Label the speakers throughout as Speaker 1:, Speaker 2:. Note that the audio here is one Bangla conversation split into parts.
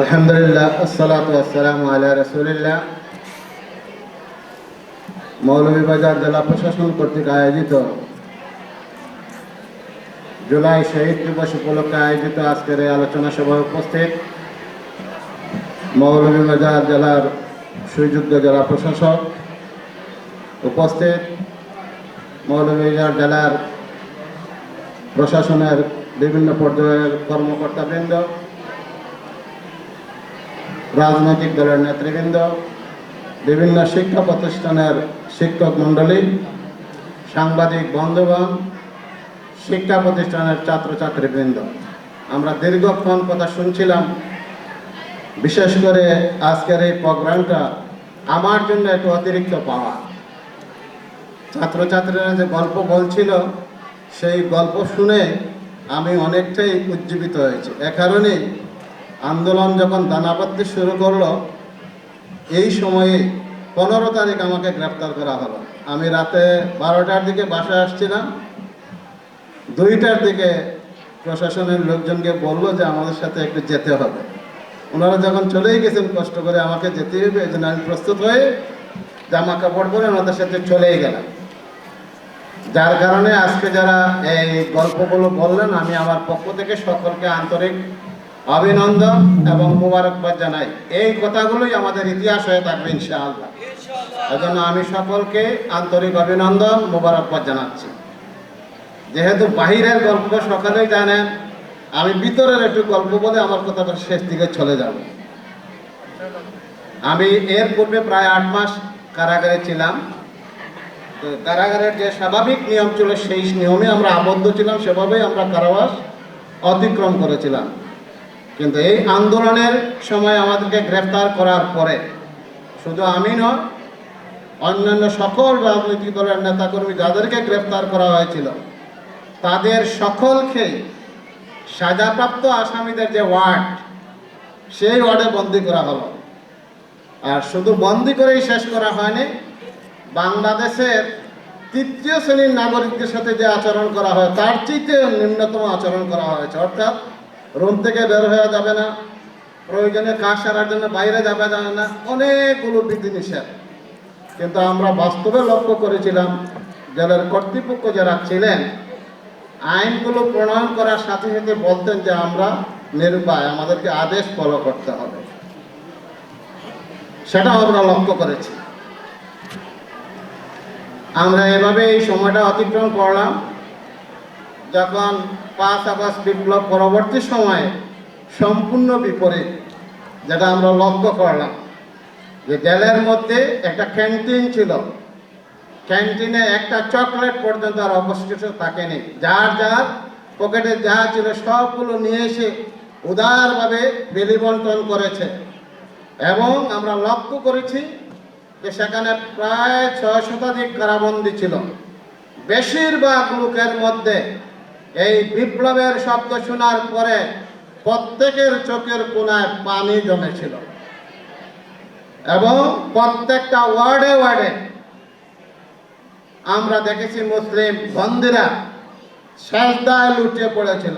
Speaker 1: আলহামদুলিল্লাহ, আসসালাতু আসসালামু আলা রাসূলিল্লাহ। মৌলভীবাজার জেলা প্রশাসন কর্তৃক আয়োজিত জুলাই শহীদ দিবস উপলক্ষে আয়োজিত আজকের এই আলোচনা সভায় উপস্থিত মৌলভীবাজার জেলার সুযোগ্য জেলা প্রশাসক উপস্থিত মৌলভীবাজার জেলার প্রশাসনের বিভিন্ন পর্যায়ের কর্মকর্তাবৃন্দ রাজনৈতিক দলের নেতৃবৃন্দ, বিভিন্ন শিক্ষা প্রতিষ্ঠানের শিক্ষক মণ্ডলী, সাংবাদিক বন্ধুগণ, শিক্ষা প্রতিষ্ঠানের ছাত্রছাত্রীবৃন্দ। আমরা দীর্ঘক্ষণ কথা শুনছিলাম। বিশেষ করে আজকের এই প্রোগ্রামটা আমার জন্য একটু অতিরিক্ত পাওয়া। ছাত্রছাত্রীরা যে গল্প বলছিল, সেই গল্প শুনে আমি অনেকটাই উজ্জীবিত হয়েছি। এ কারণেই আন্দোলন যখন দানা দানাপাতি শুরু করল, এই সময়ে পনেরো তারিখ আমাকে গ্রেপ্তার করা হলো। আমি রাতে বারোটার দিকে বাসায় আসছিলাম দুইটার দিকে প্রশাসনের লোকজনকে বলল যে আমাদের সাথে একটু যেতে হবে। ওনারা যখন চলেই গেছেন, কষ্ট করে আমাকে যেতে হবে, এই জন্য আমি প্রস্তুত হয়ে জামা কাপড় পরে ওনাদের সাথে চলেই গেলাম। যার কারণে আজকে যারা এই গল্পগুলো বললেন, আমি আমার পক্ষ থেকে সকলকে আন্তরিক অভিনন্দন এবং মোবারকবাদ জানাই। এই কথাগুলোই আমাদের ইতিহাস হয়ে থাকবে, ইনশাআল্লাহ। এজন্য আমি সকলকে আন্তরিক অভিনন্দন, মোবারকবাদ জানাচ্ছি। যেহেতু বাহিরের গল্প সকালেই জানেন, আমি ভিতরের একটু গল্প বলে আমার কথাটা শেষ দিকে চলে যাব। আমি এর পূর্বে প্রায় আট মাস কারাগারে ছিলাম। তো কারাগারের যে স্বাভাবিক নিয়ম ছিল, সেই নিয়মে আমরা আবদ্ধ ছিলাম। সেভাবেই আমরা কারাবাস অতিক্রম করেছিলাম। কিন্তু এই আন্দোলনের সময় আমাদেরকে গ্রেফতার করার পরে শুধু আমি নয়, অন্যান্য সকল রাজনৈতিক দলের নেতাকর্মী যাদেরকে গ্রেফতার করা হয়েছিল, তাদের সকলকে সাজাপ্রাপ্ত আসামিদের যে ওয়ার্ড, সেই ওয়ার্ডে বন্দি করা হলো। আর শুধু বন্দি করেই শেষ করা হয়নি, বাংলাদেশের তৃতীয় শ্রেণির নাগরিকদের সাথে যে আচরণ করা হয়, তার চেয়ে নিম্নতম আচরণ করা হয়েছে। অর্থাৎ রুম থেকে বের হওয়া যাবে না। প্রয়োজনে কাজ সারার জন্য বাইরে যাবে যাবে না, অনেকগুলো বিধিনিষেধ কিন্তু আমরা বাস্তবে লক্ষ্য করেছিলাম জেলার কর্তৃপক্ষ যারা ছিলেন, আইনগুলো প্রণয়ন করার সাথে সাথে বলতেন যে আমরা নিরুপায়, আমাদেরকে আদেশ ফলো করতে হবে। সেটাও আমরা লক্ষ্য করেছি। আমরা এভাবে এই সময়টা অতিক্রম করলাম। যখন পাঁচ আগস্ট বিপ্লব পরবর্তী সময়ে সম্পূর্ণ বিপরীত, যেটা আমরা লক্ষ্য করলাম যে জেলের মধ্যে একটা ক্যান্টিন ছিল। ক্যান্টিনে একটা চকলেট পর্যন্ত আর অবশিষ্ট থাকেনি। যার যার পকেটে যা ছিল সবগুলো নিয়ে এসে উদারভাবে বেলি বন্টন করেছে। এবং আমরা লক্ষ্য করেছি যে সেখানে প্রায় ছয় শতাধিক কারাবন্দি ছিল। বেশিরভাগ লোকের মধ্যে এই বিপ্লবের শব্দ শোনার পরে প্রত্যেকের চোখের কোনায় পানি জমেছিল। এবং প্রত্যেকটা ওয়ার্ডে ওয়ার্ডে আমরা দেখেছি মুসলিম বন্দিরা শেষদায় লুটিয়ে পড়েছিল।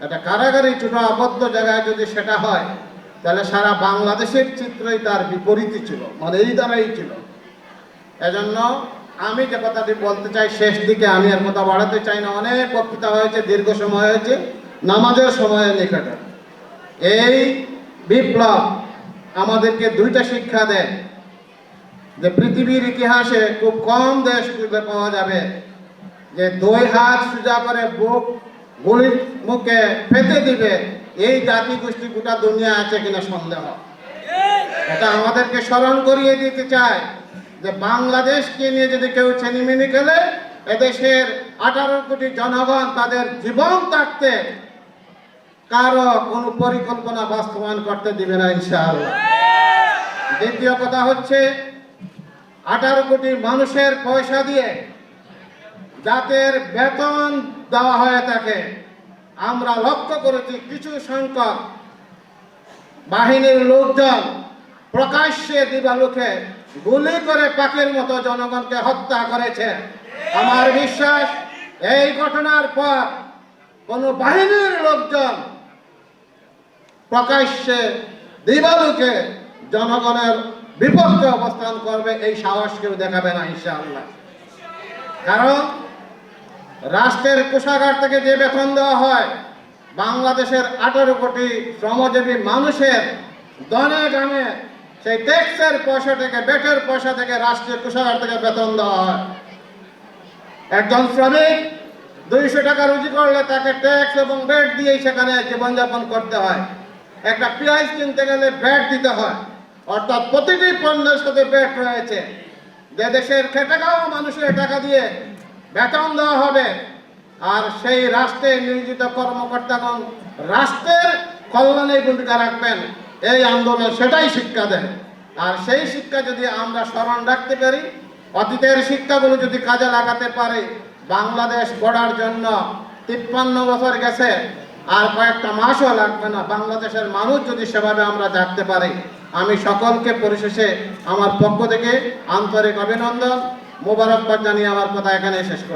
Speaker 1: এটা কারাগারি ছোট আবদ্ধ জায়গায় যদি সেটা হয়, তাহলে সারা বাংলাদেশের চিত্রই তার বিপরীতই ছিল মানে এই দ্বারাই ছিল। এজন্য আমি যে কথাটি বলতে চাই, শেষ দিকে আমি আর কথা বাড়াতে চাই না। অনেক বক্তৃতা হয়েছে, দীর্ঘ সময় হয়েছে, নামাজের সময়ের নিকটে। এই বিপ্লব আমাদেরকে দুইটা শিক্ষা দেয়। যে পৃথিবীর ইতিহাসে খুব কম দেশ খুঁজে পাওয়া যাবে। যে দুই হাত সোজা করে বুক গুলির মুখে ফেতে দিবে, এই জাতি গোষ্ঠী গোটা দুনিয়া আছে কিনা সন্দেহ। এটা আমাদেরকে স্মরণ করিয়ে দিতে চায়। যে বাংলাদেশকে নিয়ে যদি কেউ ছেনিমিনি খেলে, এদেশের আঠারো কোটি জনগণ তাদের জীবন থাকতে কারও কোনো পরিকল্পনা বাস্তবায়ন করতে দিবে না, ইনশাআল্লাহ। দ্বিতীয় কথা হচ্ছে, আঠারো কোটি মানুষের পয়সা দিয়ে যাদের বেতন দেওয়া হয়ে থাকে আমরা লক্ষ্য করেছি কিছু সংখ্যক বাহিনীর লোকজন প্রকাশ্যে দিবালুকে গুলি করে পাখির মতো জনগণকে হত্যা করেছে। আমার বিশ্বাস, এই ঘটনার পর কোন বাহিনীর লোকজন প্রকাশ্যে দিবালুকে জনগণের বিপক্ষে অবস্থান করবে এই সাহস কেউ দেখাবে না, ইনশাআল্লাহ। কারণ রাষ্ট্রের কোষাগার থেকে যে বেতন দেওয়া হয়, বাংলাদেশের আঠারো কোটি শ্রমজীবী মানুষের দনে গানে সেই ট্যাক্সের পয়সা থেকে, বেটের পয়সা থেকে রাষ্ট্রের কোষাগার থেকে বেতন দেওয়া হয়। একজন শ্রমিক দুইশো টাকা রুজি করলে তাকে ট্যাক্স এবং বেট দিয়েই সেখানে জীবনযাপন করতে হয়। একটা পেঁয়াজ কিনতে গেলে ব্যাট দিতে হয়। অর্থাৎ প্রতিটি পণ্যের সাথে ব্যাট রয়েছে। যে দেশের খেটে খাওয়া মানুষের টাকা দিয়ে বেতন দেওয়া হবে। আর সেই রাষ্ট্রে নিয়োজিত কর্মকর্তাগণ রাষ্ট্রের কল্যাণে ভূমিকা রাখবেন। এই আন্দোলন সেটাই শিক্ষা দেয়। আর সেই শিক্ষা যদি আমরা স্মরণ রাখতে পারি, অতীতের শিক্ষাগুলো যদি কাজে লাগাতে পারি, বাংলাদেশ গড়ার জন্য তিপ্পান্ন বছর গেছে, আর কয়েকটা মাসও লাগবে না, বাংলাদেশের মানুষ যদি সেভাবে আমরা জাগতে পারি, আমি সকলকে পরিশেষে আমার পক্ষ থেকে আন্তরিক অভিনন্দন, মোবারকবাদ জানিয়ে আমার কথা এখানে শেষ